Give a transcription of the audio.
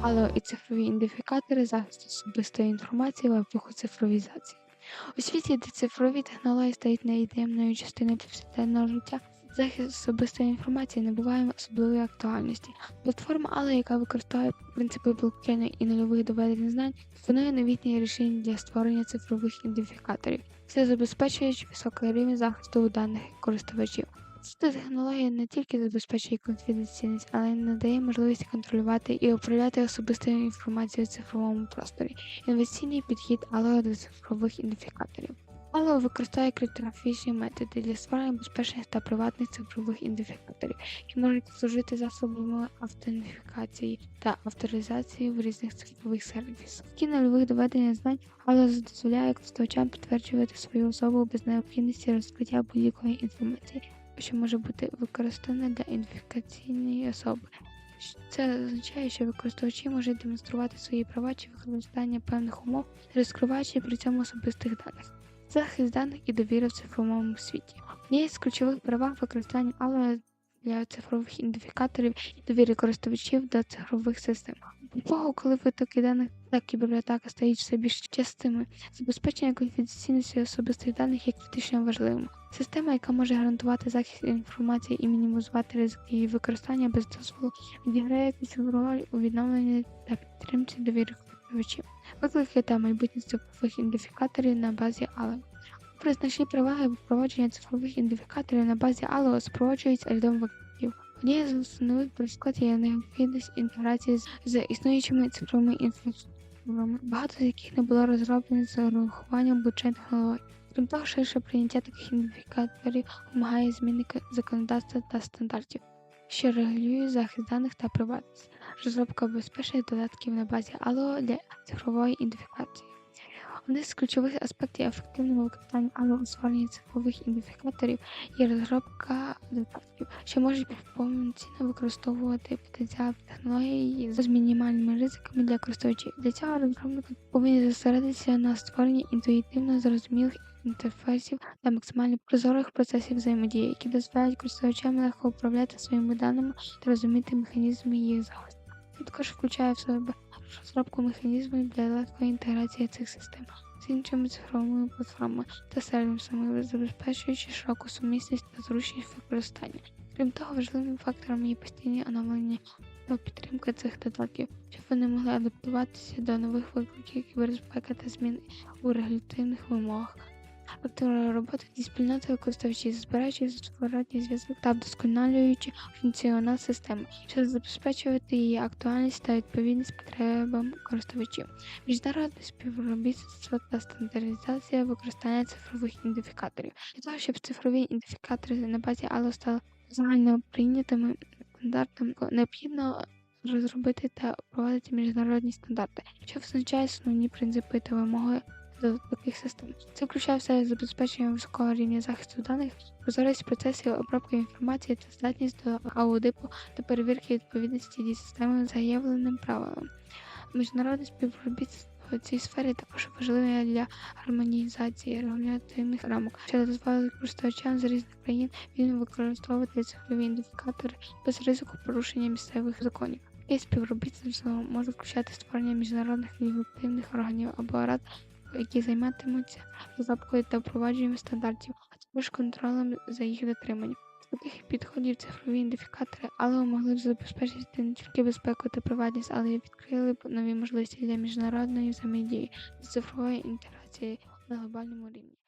але і цифрові ідентифікатори захисту особистої інформації в епоху цифровізації. У світі, де цифрові технології стають невід'ємною частиною повсякденного життя, захист особистої інформації набуває особливої актуальності. Платформа Але, яка використовує принципи блокчейну і нульових доведень знань, пропонує новітні рішення для створення цифрових ідентифікаторів, це забезпечуючи високий рівень захисту даних користувачів. Ця технологія не тільки забезпечує конфіденційність, але й надає можливість контролювати і управляти особистою інформацією в цифровому просторі. Інноваційний підхід Allo до цифрових ідентифікаторів. Allo використовує криптографічні методи для створення безпечних та приватних цифрових ідентифікаторів, які можуть служити засобами автентифікації та авторизації в різних цифрових сервісах. Такі нульових доведення знань Allo дозволяє користувачам підтверджувати свою особу без необхідності розкриття будь-якої інформації що може бути використане для ідентифікаційної особи. Це означає, що використовувачі можуть демонструвати свої права чи використання певних умов, розкриваючи при цьому особистих даних. Захист даних і довіра в цифровому світі. Є з ключових права використання ALO для цифрових ідентифікаторів і довіри користувачів до цифрових систем. Епоху, коли витоки даних та кібератаки стають все більш частими, забезпечення конфіденційності особистих даних є критично важливим. Система, яка може гарантувати захист інформації і мінімізувати ризики її використання без дозволу, відіграє ключову роль у відновленні та підтримці довіри користувачів. Виклики та майбутнє цифрових ідентифікаторів на базі ALO. При значні переваги впровадження цифрових ідентифікаторів на базі ALO супроводжується рядом викликів. Однією з основних перешкод є необхідність інтеграції з, існуючими цифровими інфраструктурами, багато з яких не було розроблено з урахуванням блокчейн технологій. Крім того, ширше прийняття таких ідентифікаторів вимагає зміни законодавства та стандартів, що регулює захист даних та приватність, розробка безпечних додатків на базі ALO для цифрової ідентифікації. Один з ключових аспектів ефективного використання у цифрових ідентифікаторів є розробка додатків, що можуть повноцінно використовувати потенціал технології з мінімальними ризиками для користувачів. Для цього розробники повинні зосередитися на створенні інтуїтивно зрозумілих інтерфейсів та максимально прозорих процесів взаємодії, які дозволяють користувачам легко управляти своїми даними та розуміти механізми їх захисту. Також включає в себе розробку механізмів для легкої інтеграції цих систем з іншими цифровими платформами та сервісами, забезпечуючи широку сумісність та зручність використання. Крім того, важливим фактором є постійні оновлення та підтримка цих додатків, щоб вони могли адаптуватися до нових викликів кібербезпеки та змін у регулятивних вимогах. Активна робота зі спільнотою користувачів, збираючи зворотній зв'язок та вдосконалюючи функціонал системи, щоб забезпечувати її актуальність та відповідність потребам користувачів. Міжнародне співробітництво та стандартизація використання цифрових ідентифікаторів. Для того, щоб цифрові ідентифікатори на базі ALO стали загально прийнятими стандартами, необхідно розробити та впровадити міжнародні стандарти, що визначає основні принципи та вимоги до таких систем. Це включає в себе забезпечення високого рівня захисту даних, прозорість процесів обробки інформації та здатність до аудиту та перевірки відповідності дій системи заявленим правилам. Міжнародне співробітництво в цій сфері також важливе для гармонізації регулятивних рамок, що дозволить користувачам з різних країн вільно використовувати цифрові ідентифікатори без ризику порушення місцевих законів. І співробітництво може включати створення міжнародних регулятивних органів або рад які займатимуться розробкою та впровадженням стандартів, а також контролем за їх дотриманням. З таких підходів цифрові ідентифікатори, але могли б забезпечити не тільки безпеку та приватність, але й відкрили б нові можливості для міжнародної взаємодії та цифрової інтеграції на глобальному рівні.